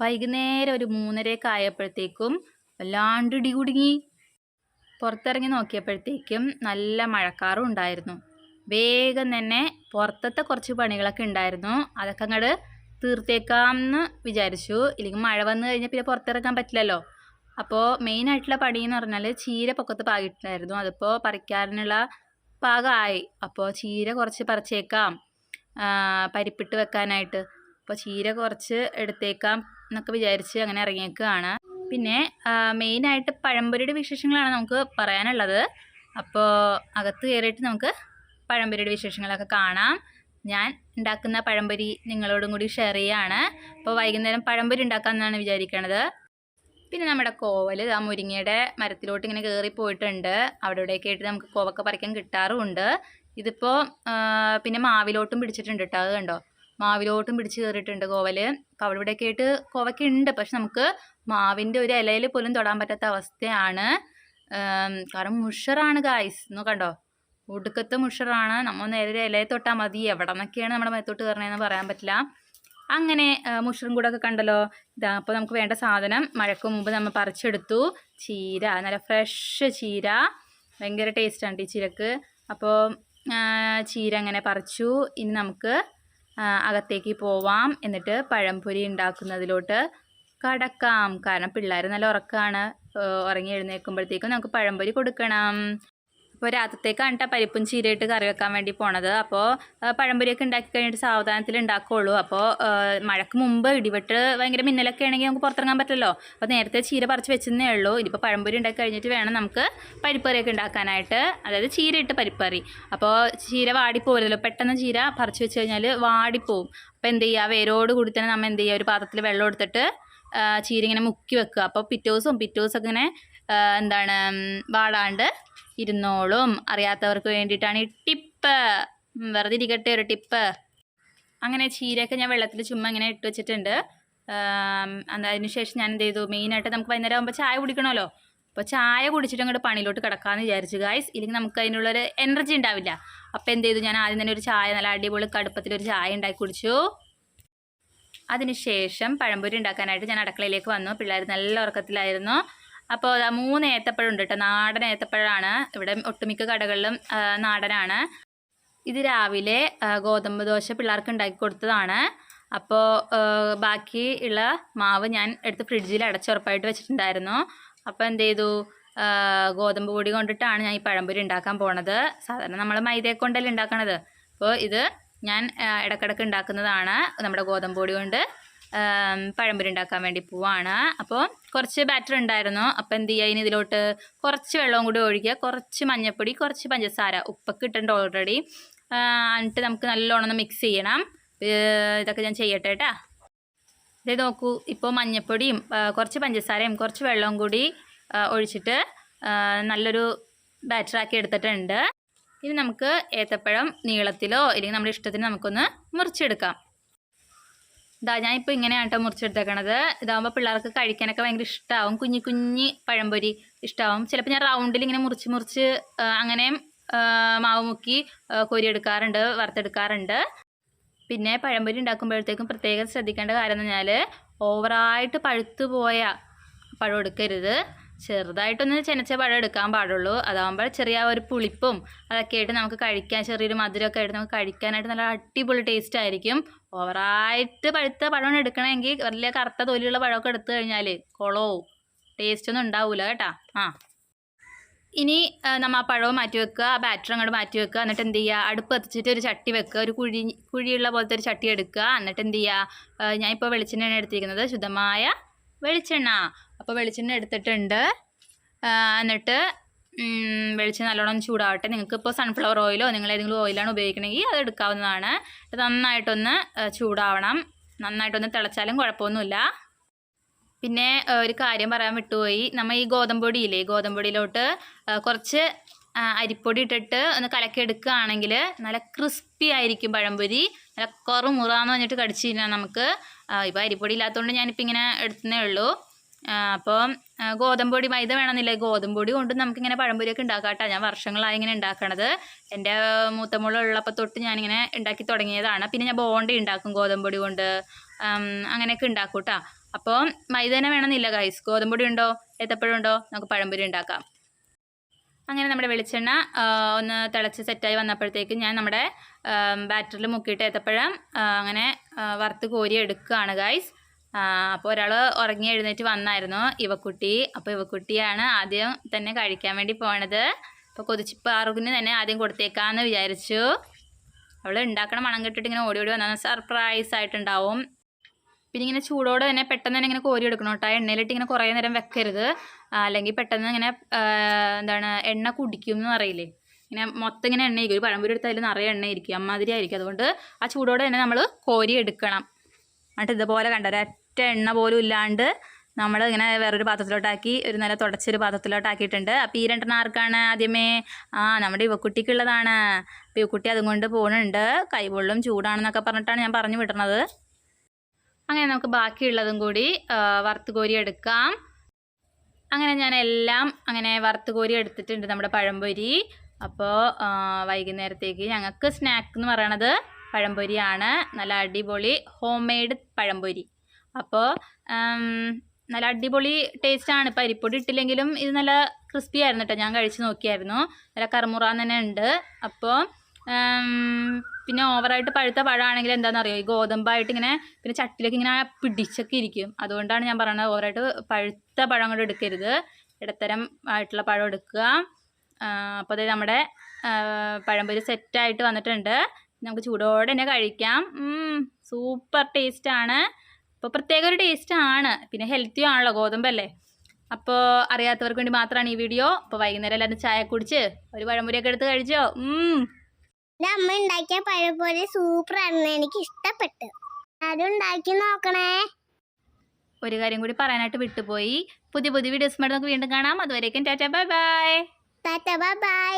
വൈകുന്നേരം ഒരു മൂന്നരയൊക്കെ ആയപ്പോഴത്തേക്കും വല്ലാണ്ട് ഇടി കുടുങ്ങി. പുറത്തിറങ്ങി നോക്കിയപ്പോഴത്തേക്കും നല്ല മഴക്കാറും ഉണ്ടായിരുന്നു. വേഗം തന്നെ പുറത്തത്തെ കുറച്ച് പണികളൊക്കെ ഉണ്ടായിരുന്നു. അതൊക്കെ അങ്ങോട്ട് തീർത്തേക്കാമെന്ന് വിചാരിച്ചു. ഇല്ലെങ്കിൽ മഴ വന്നു കഴിഞ്ഞാൽ പിന്നെ പുറത്തിറങ്ങാൻ പറ്റില്ലല്ലോ. അപ്പോൾ മെയിനായിട്ടുള്ള പണി എന്ന് പറഞ്ഞാൽ ചീര പൊക്കത്ത് പാകിട്ടുണ്ടായിരുന്നു അതിപ്പോൾ പറിക്കാനുള്ള പാകമായി അപ്പോൾ ചീര കുറച്ച് പറിച്ചേക്കാം. പരിപ്പിട്ട് വെക്കാനായിട്ട്. അപ്പോൾ ചീര കുറച്ച് എടുത്തേക്കാം. എന്നൊക്കെ വിചാരിച്ച് അങ്ങനെ ഇറങ്ങിയേക്കുകയാണ് പിന്നെ മെയിനായിട്ട് പഴംപൊരിയുടെ വിശേഷങ്ങളാണ് നമുക്ക് പറയാനുള്ളത്. അപ്പോൾ അകത്ത് കയറിയിട്ട് നമുക്ക് പഴംപൊരിയുടെ വിശേഷങ്ങളൊക്കെ കാണാം. ഞാൻ ഉണ്ടാക്കുന്ന പഴംപൊരി നിങ്ങളോടും കൂടി ഷെയർ ചെയ്യാണ്. അപ്പോൾ വൈകുന്നേരം പഴംപൊരി ഉണ്ടാക്കാമെന്നാണ് വിചാരിക്കണത്. പിന്നെ നമ്മുടെ കോവൽ ആ മുരിങ്ങയുടെ മരത്തിലോട്ട് ഇങ്ങനെ കയറി പോയിട്ടുണ്ട്. അവിടെ ഇവിടെയൊക്കെ ആയിട്ട് നമുക്ക് കോവക്ക പറിക്കാൻ കിട്ടാറുമുണ്ട്. ഇതിപ്പോൾ പിന്നെ മാവിലോട്ടും പിടിച്ചിട്ടുണ്ട് കേട്ടോ അത് കണ്ടോ? മാവിലോട്ടും പിടിച്ച് കയറിയിട്ടുണ്ട് കോവൽ. അപ്പോൾ അവിടെ ഇവിടെയൊക്കെ ആയിട്ട് കോവക്ക ഉണ്ട് പക്ഷെ നമുക്ക് മാവിന്റെ ഒരു ഇലയിൽ പോലും തൊടാൻ പറ്റാത്ത അവസ്ഥയാണ്. കാരണം മുഷറാണ് ഗായ്സ് എന്നു കണ്ടോ? ഒടുക്കത്തെ മുഷറാണ്. നമ്മൾ നേരെ ഇലയെ തൊട്ടാൽ മതി. എവിടെ നിന്നൊക്കെയാണ് നമ്മുടെ മേത്തോട്ട് കയറണതെന്ന് പറയാൻ പറ്റില്ല. അങ്ങനെ മുഷറും കൂടെ ഒക്കെ കണ്ടല്ലോ. ഇതാ അപ്പോൾ നമുക്ക് വേണ്ട സാധനം മഴക്ക് മുമ്പ് നമ്മൾ പറിച്ചെടുത്തു. ചീര നല്ല ഫ്രഷ് ചീര. ഭയങ്കര ടേസ്റ്റാണ് ഈ ചീരക്ക്. അപ്പോൾ ചീര അങ്ങനെ പറിച്ചു. ഇനി നമുക്ക് അകത്തേക്ക് പോവാം. എന്നിട്ട് പഴംപൊരി ഉണ്ടാക്കുന്നതിലോട്ട് കടക്കാം. കാരണം പിള്ളേർ നല്ല ഉറക്കമാണ് ഉറങ്ങി എഴുന്നേൽക്കുമ്പോഴത്തേക്കും നമുക്ക് പഴംപൊരി കൊടുക്കണം. അപ്പോൾ രാത്രിത്തേക്കാണ് കേട്ടോ പരിപ്പും ചീരയിട്ട് കറി വെക്കാൻ വേണ്ടി പോണത്. അപ്പോൾ പഴംപൊരിയൊക്കെ ഉണ്ടാക്കി കഴിഞ്ഞിട്ട് സാവധാനത്തിൽ ഉണ്ടാക്കുകയുള്ളൂ അപ്പോൾ മഴക്ക് മുമ്പ് ഇടിവെട്ട് ഭയങ്കര മിന്നലൊക്കെ ആണെങ്കിൽ നമുക്ക് പുറത്തിറങ്ങാൻ പറ്റുമല്ലോ അപ്പോൾ നേരത്തെ ചീര പറിച്ച് വെച്ചെന്നേ ഉള്ളൂ. ഇനിയിപ്പോൾ പഴംപൊരി ഉണ്ടാക്കി കഴിഞ്ഞിട്ട് വേണം നമുക്ക് പരിപ്പറിയൊക്കെ ഉണ്ടാക്കാനായിട്ട്. അതായത് ചീര ഇട്ട് പരിപ്പറി. അപ്പോൾ ചീര വാടിപ്പോകരുതല്ലോ പെട്ടെന്ന് ചീര പറിച്ച് വെച്ച് കഴിഞ്ഞാൽ വാടിപ്പോവും അപ്പോൾ എന്ത് ചെയ്യുക വേരോട് കൂടി തന്നെ നമ്മൾ എന്ത് ചെയ്യുക ഒരു പാത്രത്തിൽ വെള്ളം എടുത്തിട്ട് ചീര ഇങ്ങനെ മുക്കി വെക്കുക. അപ്പോൾ പിറ്റേ ദിവസവും പിറ്റേ ദിവസമൊക്കെ ഇങ്ങനെ എന്താണ് വാടാണ്ട് ഇരുന്നോളും. അറിയാത്തവർക്ക് വേണ്ടിയിട്ടാണ് ഈ ടിപ്പ്. വെറുതെ ഇരിക്കട്ടെ ഒരു ടിപ്പ്. അങ്ങനെ ചീരയൊക്കെ ഞാൻ വെള്ളത്തിൽ ചുമ്മാ ഇങ്ങനെ ഇട്ട് വെച്ചിട്ടുണ്ട്. ആം, അത് അതിന് ശേഷം ഞാൻ എന്ത് ചെയ്തു? മെയിനായിട്ട് നമുക്ക് വൈകുന്നേരം ആകുമ്പോൾ ചായ കുടിക്കണമല്ലോ. അപ്പോൾ ചായ കുടിച്ചിട്ട് അങ്ങോട്ട് പണിയിലോട്ട് കിടക്കാമെന്ന് വിചാരിച്ചു ഗായ്സ് ഇല്ലെങ്കിൽ നമുക്ക് അതിനുള്ളൊരു എനർജി ഉണ്ടാവില്ല. അപ്പോൾ എന്ത് ചെയ്തു? ഞാൻ ആദ്യം തന്നെ ഒരു ചായ നല്ല അടിപൊളി കടുപ്പത്തിലൊരു ചായ ഉണ്ടാക്കി കുടിച്ചു. അതിനുശേഷം പഴംപൊരി ഉണ്ടാക്കാനായിട്ട് ഞാൻ അടുക്കളയിലേക്ക് വന്നു. പിള്ളേർ നല്ല ഉറക്കത്തിലായിരുന്നു. അപ്പോൾ അതാ മൂന്ന് ഏത്തപ്പഴം ഉണ്ട് കേട്ടോ നാടൻ ഏത്തപ്പഴമാണ് ഇവിടെ ഒട്ടുമിക്ക കടകളിലും നാടനാണ്. ഇത് രാവിലെ ഗോതമ്പ് ദോശ പിള്ളേർക്ക് ഉണ്ടാക്കി കൊടുത്തതാണ്. അപ്പോൾ ബാക്കി ഉള്ള മാവ് ഞാൻ എടുത്ത് ഫ്രിഡ്ജിൽ അടച്ചുറപ്പായിട്ട് വെച്ചിട്ടുണ്ടായിരുന്നു. അപ്പോൾ എന്ത് ചെയ്തു? ഗോതമ്പ് പൊടി കൊണ്ടിട്ടാണ് ഞാൻ ഈ പഴംപൊരി ഉണ്ടാക്കാൻ പോണത്. സാധാരണ നമ്മൾ മൈദയെ കൊണ്ടല്ലേ ഉണ്ടാക്കണത്. അപ്പോൾ ഇത് ഞാൻ ഇടക്കിടക്ക് ഉണ്ടാക്കുന്നതാണ്. നമ്മുടെ ഗോതമ്പ് പൊടി കൊണ്ട് പഴംപൊരി ഉണ്ടാക്കാൻ വേണ്ടി പോവാണ്. അപ്പോൾ കുറച്ച് ബാറ്റർ ഉണ്ടായിരുന്നു. അപ്പോൾ എന്ത് ചെയ്യുക ഇനി ഇതിലോട്ട് കുറച്ച് വെള്ളവും കൂടി ഒഴിക്കുക. കുറച്ച് മഞ്ഞൾപ്പൊടി കുറച്ച് പഞ്ചസാര. ഉപ്പൊക്കെ ഇട്ടിട്ടുണ്ട് ഓൾറെഡി എന്നിട്ട് നമുക്ക് നല്ലോണം ഒന്ന് മിക്സ് ചെയ്യണം. ഇതൊക്കെ ഞാൻ ചെയ്യട്ടെ കേട്ടാ. ഇത് നോക്കൂ. ഇപ്പോൾ മഞ്ഞൾപ്പൊടിയും കുറച്ച് പഞ്ചസാരയും കുറച്ച് വെള്ളവും കൂടി ഒഴിച്ചിട്ട് നല്ലൊരു ബാറ്ററാക്കി എടുത്തിട്ടുണ്ട്. ഇനി നമുക്ക് ഏത്തപ്പഴം നീളത്തിലോ അല്ലെങ്കിൽ നമ്മുടെ ഇഷ്ടത്തിന് നമുക്കൊന്ന് മുറിച്ചെടുക്കാം. ഇതാ ഞാനിപ്പോൾ ഇങ്ങനെയാണ് കേട്ടോ മുറിച്ചെടുത്തേക്കണത്. ഇതാകുമ്പോൾ പിള്ളേർക്ക് കഴിക്കാനൊക്കെ ഭയങ്കര ഇഷ്ടമാവും കുഞ്ഞി കുഞ്ഞി പഴംപൊരി ഇഷ്ടമാവും ചിലപ്പോൾ ഞാൻ റൗണ്ടിൽ ഇങ്ങനെ മുറിച്ച് മുറിച്ച് അങ്ങനെ അങ്ങനെയും മാവ് മുക്കി കോരിയെടുക്കാറുണ്ട് വറുത്തെടുക്കാറുണ്ട്. പിന്നെ പഴംപൊരി ഉണ്ടാക്കുമ്പോഴത്തേക്കും പ്രത്യേകം ശ്രദ്ധിക്കേണ്ട കാര്യം എന്ന് പറഞ്ഞാൽ ഓവറായിട്ട് പഴുത്തു പോയ പഴം എടുക്കരുത്. ചെറുതായിട്ടൊന്ന് ചെനച്ച പഴം എടുക്കാൻ പാടുള്ളൂ. അതാകുമ്പോൾ ചെറിയ ഒരു പുളിപ്പും അതൊക്കെ ആയിട്ട് നമുക്ക് കഴിക്കാൻ ചെറിയൊരു മധുരമൊക്കെ ആയിട്ട് നമുക്ക് കഴിക്കാനായിട്ട് നല്ല അടിപൊളി ടേസ്റ്റ് ആയിരിക്കും. ഓവറായിട്ട് പഴുത്ത പഴമാണ് എടുക്കണമെങ്കിൽ വലിയ കറുത്ത തൊലിയുള്ള പഴമൊക്കെ എടുത്തു കഴിഞ്ഞാൽ കുളവും. ടേസ്റ്റ് ഒന്നും ഉണ്ടാവില്ല കേട്ടാ. ആ. ഇനി നമ്മൾ നമ്മ ആ പഴവും മാറ്റി വെക്കുക ആ ബാറ്റർ അങ്ങോട്ട് മാറ്റി വെക്കുക. എന്നിട്ട് എന്ത് ചെയ്യുക? അടുപ്പ് എത്തിച്ചിട്ട് ഒരു ചട്ടി വെക്കുക. ഒരു കുഴി കുഴിയുള്ള പോലത്തെ ഒരു ചട്ടി എടുക്കുക. എന്നിട്ട് എന്ത് ചെയ്യുക? ഞാനിപ്പോൾ വെളിച്ചെണ്ണയാണ് എടുത്തിരിക്കുന്നത്. ശുദ്ധമായ വെളിച്ചെണ്ണ. അപ്പോൾ വെളിച്ചെണ്ണ എടുത്തിട്ടുണ്ട്. എന്നിട്ട് വെളിച്ചെണ്ണ നല്ലോണം ചൂടാവട്ടെ. നിങ്ങൾക്ക് ഇപ്പോൾ സൺഫ്ലവർ ഓയിലോ നിങ്ങൾ ഏതെങ്കിലും ഓയിലാണ് ഉപയോഗിക്കണമെങ്കിൽ അത് എടുക്കാവുന്നതാണ്. നന്നായിട്ടൊന്ന് ചൂടാവണം. നന്നായിട്ടൊന്ന് തിളച്ചാലും കുഴപ്പമൊന്നുമില്ല. പിന്നെ ഒരു കാര്യം പറയാൻ വിട്ടുപോയി. നമ്മൾ ഈ ഗോതമ്പൊടിയില്ലേ ഗോതമ്പൊടിയിലോട്ട് കുറച്ച് അരിപ്പൊടി ഇട്ടിട്ട് ഒന്ന് കലക്കി എടുക്കുകയാണെങ്കിൽ നല്ല ക്രിസ്പി ആയിരിക്കും പഴംപൊരി. നല്ല കുറു മുറാന്ന് പറഞ്ഞിട്ട് കടിച്ചു കഴിഞ്ഞാൽ നമുക്ക് ഇപ്പോൾ അരിപ്പൊടി ഇല്ലാത്തതുകൊണ്ട് ഞാനിപ്പോൾ ഇങ്ങനെ എടുത്തേ ഉള്ളൂ. അപ്പോൾ ഗോതമ്പൊടി മൈദ വേണമെന്നില്ല? ഗോതമ്പൊടി കൊണ്ട് നമുക്കിങ്ങനെ പഴംപൊരിയൊക്കെ ഉണ്ടാക്കാം കേട്ടോ ഞാൻ വർഷങ്ങളായി ഇങ്ങനെ ഉണ്ടാക്കണത്. എന്റെ മൂത്തമുള്ള ഉള്ളപ്പോൾ തൊട്ട് ഞാനിങ്ങനെ ഉണ്ടാക്കി തുടങ്ങിയതാണ്. പിന്നെ ഞാൻ ബോണ്ടി ഉണ്ടാക്കും ഗോതമ്പൊടി കൊണ്ട്. അങ്ങനെയൊക്കെ ഉണ്ടാക്കും കേട്ടോ അപ്പോൾ മൈദ തന്നെ വേണമെന്നില്ല ഗൈസ് ഗോതമ്പൊടി ഉണ്ടോ? ഏത്തപ്പഴം ഉണ്ടോ? നമുക്ക് പഴംപൊരി ഉണ്ടാക്കാം. അങ്ങനെ നമ്മുടെ വെളിച്ചെണ്ണ ഒന്ന് തിളച്ച് സെറ്റായി വന്നപ്പോഴത്തേക്ക് ഞാൻ നമ്മുടെ ബാറ്ററിൽ മുക്കിയിട്ട് ഏത്തപ്പഴം അങ്ങനെ വറുത്ത് കോരി എടുക്കുകയാണ് ഗൈസ് അപ്പോൾ ഒരാൾ ഉറങ്ങി എഴുന്നേറ്റ് വന്നായിരുന്നു ഇവക്കുട്ടി. അപ്പോൾ ഇവക്കുട്ടിയാണ് ആദ്യം തന്നെ കഴിക്കാൻ വേണ്ടി പോണത്. അപ്പോൾ കൊതിച്ചിപ്പാറുകിന് തന്നെ ആദ്യം കൊടുത്തേക്കാന്ന് വിചാരിച്ചു. അവൾ ഉണ്ടാക്കണ മണം കെട്ടിട്ട് ഇങ്ങനെ ഓടി ഓടി വന്നാൽ സർപ്രൈസ് ആയിട്ടുണ്ടാവും. പിന്നെ ഇങ്ങനെ ചൂടോടെ തന്നെ പെട്ടെന്ന് തന്നെ ഇങ്ങനെ കോരി എടുക്കണം കേട്ടോ. എണ്ണയിലിട്ട് ഇങ്ങനെ കുറേ നേരം വെക്കരുത്. അല്ലെങ്കിൽ പെട്ടെന്ന് ഇങ്ങനെ എന്താണ് എണ്ണ കുടിക്കും എന്ന് പറയില്ലേ? ഇങ്ങനെ മൊത്തം ഇങ്ങനെ എണ്ണയിരിക്കും ഒരു പഴംപൊരി എടുത്താൽ അതിൽ നിറയെ എണ്ണ ഇരിക്കും അമ്മാതിരി ആയിരിക്കും. അതുകൊണ്ട് ആ ചൂടോടെ തന്നെ നമ്മൾ കോരി എടുക്കണം. എന്നിട്ട് ഇതുപോലെ കണ്ട? ഒരൊറ്റ എണ്ണ പോലും ഇല്ലാണ്ട് നമ്മൾ ഇങ്ങനെ വേറൊരു പാത്രത്തിലോട്ടാക്കി ഒരു നല്ല തുടച്ചൊരു പാത്രത്തിലോട്ടാക്കിയിട്ടുണ്ട്. അപ്പോൾ ഈ രണ്ടെണ്ണം ആർക്കാണ് ആദ്യമേ? ആ നമ്മുടെ യുവക്കുട്ടിക്കുള്ളതാണ്. അപ്പോൾ യുവക്കുട്ടി അതും കൊണ്ട് പോകുന്നുണ്ട് കൈപൊള്ളും ചൂടാണെന്നൊക്കെ പറഞ്ഞിട്ടാണ് ഞാൻ പറഞ്ഞു വിടണത്. അങ്ങനെ നമുക്ക് ബാക്കിയുള്ളതും കൂടി വറുത്ത് കോരി എടുക്കാം. അങ്ങനെ ഞാൻ എല്ലാം അങ്ങനെ വറുത്ത് കോരി എടുത്തിട്ടുണ്ട് നമ്മുടെ പഴംപൊരി. അപ്പോൾ വൈകുന്നേരത്തേക്ക് ഞങ്ങൾക്ക് സ്നാക്ക് എന്ന് പറയണത് പഴംപൊരിയാണ്. നല്ല അടിപൊളി ഹോം മെയ്ഡ് പഴംപൊരി അപ്പോൾ നല്ല അടിപൊളി ടേസ്റ്റാണ് ഇപ്പോൾ അരിപ്പൊടി ഇട്ടില്ലെങ്കിലും ഇത് നല്ല ക്രിസ്പി ആയിരുന്നു കേട്ടോ ഞാൻ കഴിച്ച് നോക്കിയായിരുന്നു. നല്ല കറുമുറാന്ന് തന്നെ ഉണ്ട്. അപ്പോൾ പിന്നെ ഓവറായിട്ട് പഴുത്ത പഴമാണെങ്കിൽ എന്താണെന്ന് അറിയോ ഈ ഗോതമ്പായിട്ട് ഇങ്ങനെ പിന്നെ ചട്ടിലൊക്കെ ഇങ്ങനെ പിടിച്ചൊക്കെ ഇരിക്കും. അതുകൊണ്ടാണ് ഞാൻ പറയുന്നത് ഓവറായിട്ട് പഴുത്ത പഴം കൊണ്ട് എടുക്കരുത്. ഇടത്തരം ആയിട്ടുള്ള പഴം എടുക്കുക. അപ്പോൾ അത് നമ്മുടെ പഴംപൊരി സെറ്റായിട്ട് വന്നിട്ടുണ്ട്. നമുക്ക് ചൂടോടെ തന്നെ കഴിക്കാം. സൂപ്പർ ടേസ്റ്റാണ്. അപ്പോൾ പ്രത്യേക ഒരു ടേസ്റ്റാണ്. പിന്നെ ഹെൽത്തിയും ആണല്ലോ ഗോതമ്പല്ലേ? അപ്പോൾ അറിയാത്തവർക്ക് വേണ്ടി മാത്രമാണ് ഈ വീഡിയോ. അപ്പോൾ വൈകുന്നേരം എല്ലാവരും ചായ കുടിച്ച് ഒരു പഴംപൊരിയൊക്കെ എടുത്ത് കഴിച്ചോ. എന്റെ അമ്മ ഉണ്ടാക്കിയ പഴംപൊരി സൂപ്പർ ആയിരുന്നു. എനിക്ക് ഇഷ്ടപ്പെട്ടു അത് ഉണ്ടാക്കി നോക്കണേ. ഒരു കാര്യം കൂടി പറയാനായിട്ട് വിട്ടുപോയി. പുതിയ പുതിയ വീഡിയോസ് നമുക്ക് വീണ്ടും കാണാം. അതുവരേക്കും tata bye bye. Tata bye.